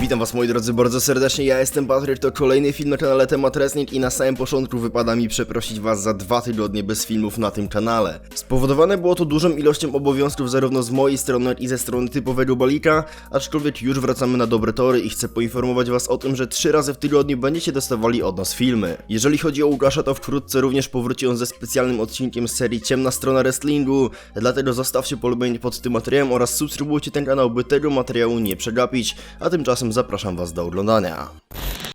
Witam was moi drodzy bardzo serdecznie, ja jestem Patryk, to kolejny film na kanale Temat Wrestling i na samym początku wypada mi przeprosić was za dwa tygodnie bez filmów na tym kanale. Spowodowane było to dużą ilością obowiązków zarówno z mojej strony, jak i ze strony typowego balika, aczkolwiek już wracamy na dobre tory i chcę poinformować was o tym, że trzy razy w tygodniu będziecie dostawali od nas filmy. Jeżeli chodzi o Łukasza, to wkrótce również powróci on ze specjalnym odcinkiem z serii Ciemna Strona Wrestlingu, dlatego zostawcie polubienie pod tym materiałem oraz subskrybujcie ten kanał, by tego materiału nie przegapić, a tymczasem zapraszam was do oglądania.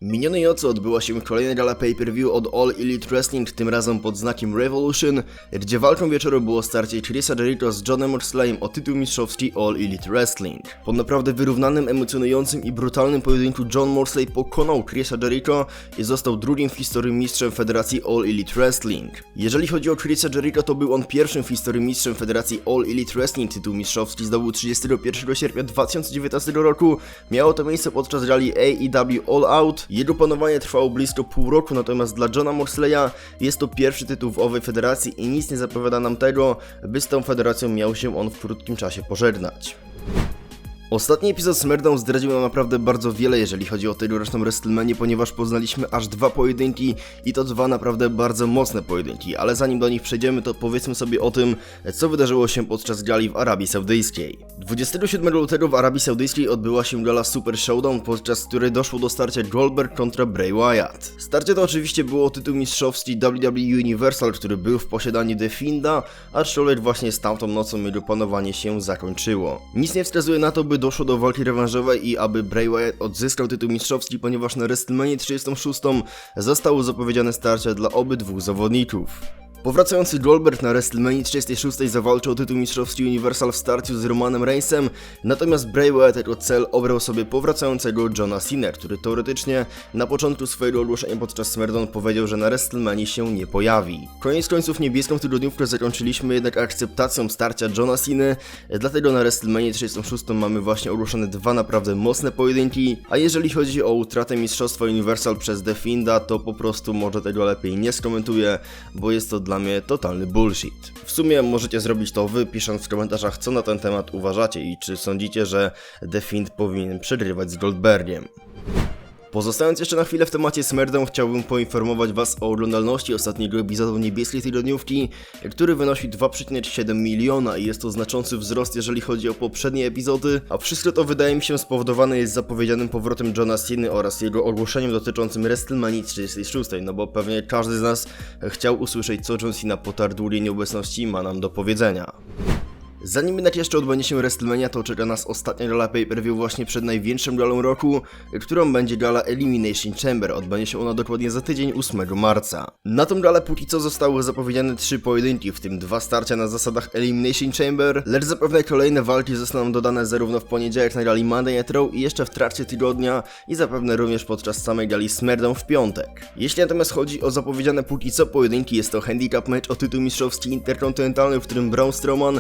Minionej nocy odbyła się kolejna gala pay-per-view od All Elite Wrestling, tym razem pod znakiem Revolution, gdzie walką wieczoru było starcie Chrisa Jericho z Johnem Moxleyem o tytuł mistrzowski All Elite Wrestling. Po naprawdę wyrównanym, emocjonującym i brutalnym pojedynku John Moxley pokonał Chrisa Jericho i został drugim w historii mistrzem Federacji All Elite Wrestling. Jeżeli chodzi o Chrisa Jericho, to był on pierwszym w historii mistrzem Federacji All Elite Wrestling. Tytuł mistrzowski zdobył 31 sierpnia 2019 roku. Miało to miejsce podczas gali AEW All Out. Jego panowanie trwało blisko pół roku, natomiast dla Johna Moxleya jest to pierwszy tytuł w owej federacji i nic nie zapowiada nam tego, by z tą federacją miał się on w krótkim czasie pożegnać. Ostatni epizod SmackDown zdradził nam naprawdę bardzo wiele, jeżeli chodzi o tegoroczną WrestleManię, ponieważ poznaliśmy aż dwa pojedynki i to dwa naprawdę bardzo mocne pojedynki, ale zanim do nich przejdziemy, to powiedzmy sobie o tym, co wydarzyło się podczas gali w Arabii Saudyjskiej. 27 lutego w Arabii Saudyjskiej odbyła się gala Super Showdown, podczas której doszło do starcia Goldberg kontra Bray Wyatt. Starcie to oczywiście było tytuł mistrzowski WWE Universal, który był w posiadaniu The Finda, aczkolwiek właśnie z tamtą nocą jego panowanie się zakończyło. Nic nie wskazuje na to, by doszło do walki rewanżowej i aby Bray Wyatt odzyskał tytuł mistrzowski, ponieważ na WrestleMania 36 zostało zapowiedziane starcie dla obydwu zawodników. Powracający Goldberg na WrestleMania 36 zawalczył o tytuł mistrzowski Universal w starciu z Romanem Reignsem, natomiast Bray Wyatt jako cel obrał sobie powracającego Johna Cena, który teoretycznie na początku swojego ogłoszenia podczas SmackDown powiedział, że na WrestleMania się nie pojawi. Koniec końców niebieską tygodniówkę zakończyliśmy jednak akceptacją starcia Johna Cena, dlatego na WrestleMania 36 mamy właśnie ogłoszone dwa naprawdę mocne pojedynki, a jeżeli chodzi o utratę mistrzostwa Universal przez The Finda, to po prostu może tego lepiej nie skomentuję, bo jest to dla mnie totalny bullshit. W sumie możecie zrobić to wy, pisząc w komentarzach, co na ten temat uważacie i czy sądzicie, że The Fiend powinien przegrywać z Goldbergiem. Pozostając jeszcze na chwilę w temacie SmackDown, chciałbym poinformować Was o oglądalności ostatniego epizodu niebieskiej tygodniówki, który wynosi 2,7 miliona i jest to znaczący wzrost, jeżeli chodzi o poprzednie epizody, a wszystko to wydaje mi się spowodowane jest zapowiedzianym powrotem Johna Cena oraz jego ogłoszeniem dotyczącym WrestleMania 36, no bo pewnie każdy z nas chciał usłyszeć, co John Cena po długiej nieobecności ma nam do powiedzenia. Zanim jednak jeszcze odbędzie się WrestleMania, to czeka nas ostatnia gala pay-per-view właśnie przed największą galą roku, którą będzie gala Elimination Chamber. Odbędzie się ona dokładnie za tydzień, 8 marca. Na tą galę póki co zostały zapowiedziane trzy pojedynki, w tym dwa starcia na zasadach Elimination Chamber, lecz zapewne kolejne walki zostaną dodane zarówno w poniedziałek na gali Monday Night Raw i jeszcze w trakcie tygodnia i zapewne również podczas samej gali SmackDown w piątek. Jeśli natomiast chodzi o zapowiedziane póki co pojedynki, jest to handicap match o tytuł mistrzowski interkontynentalny, w którym Braun Strowman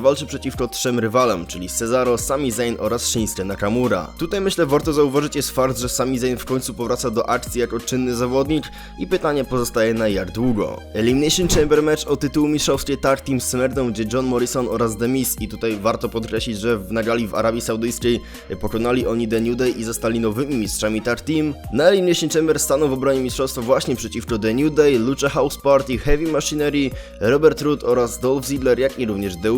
zawalczy przeciwko trzem rywalom, czyli Cesaro, Sami Zayn oraz Shinsuke Nakamura. Tutaj myślę warto zauważyć jest fakt, że Sami Zayn w końcu powraca do akcji jako czynny zawodnik i pytanie pozostaje na jak długo. Elimination Chamber match o tytuł mistrzowskie Tag Team SmackDown, gdzie John Morrison oraz The Miz i tutaj warto podkreślić, że w nagali w Arabii Saudyjskiej pokonali oni The New Day i zostali nowymi mistrzami Tag Team. Na Elimination Chamber staną w obronie mistrzostwa właśnie przeciwko The New Day, Lucha House Party, Heavy Machinery, Robert Root oraz Dolph Ziggler, jak i również The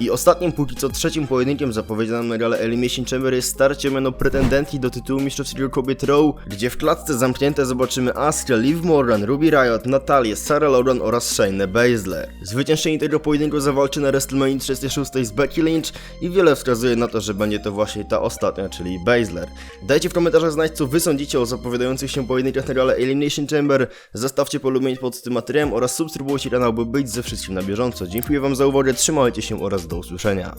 I ostatnim, póki co trzecim pojedynkiem zapowiedzianym na gale Elimination Chamber jest starcie meno pretendentki do tytułu mistrzowskiego kobiet Raw, gdzie w klatce zamknięte zobaczymy Asuka, Liv Morgan, Ruby Riot, Natalię, Sarah Logan oraz Shayna Baszler. Zwyciężczyni tego pojedynku zawalczy na WrestleMania 36 z Becky Lynch i wiele wskazuje na to, że będzie to właśnie ta ostatnia, czyli Baszler. Dajcie w komentarzach znać, co wy sądzicie o zapowiadających się pojedynkach na gale Elimination Chamber, zostawcie polubienie pod tym materiałem oraz subskrybujcie kanał, by być ze wszystkim na bieżąco. Dziękuję wam za uwagę, trzymajcie się oraz do usłyszenia.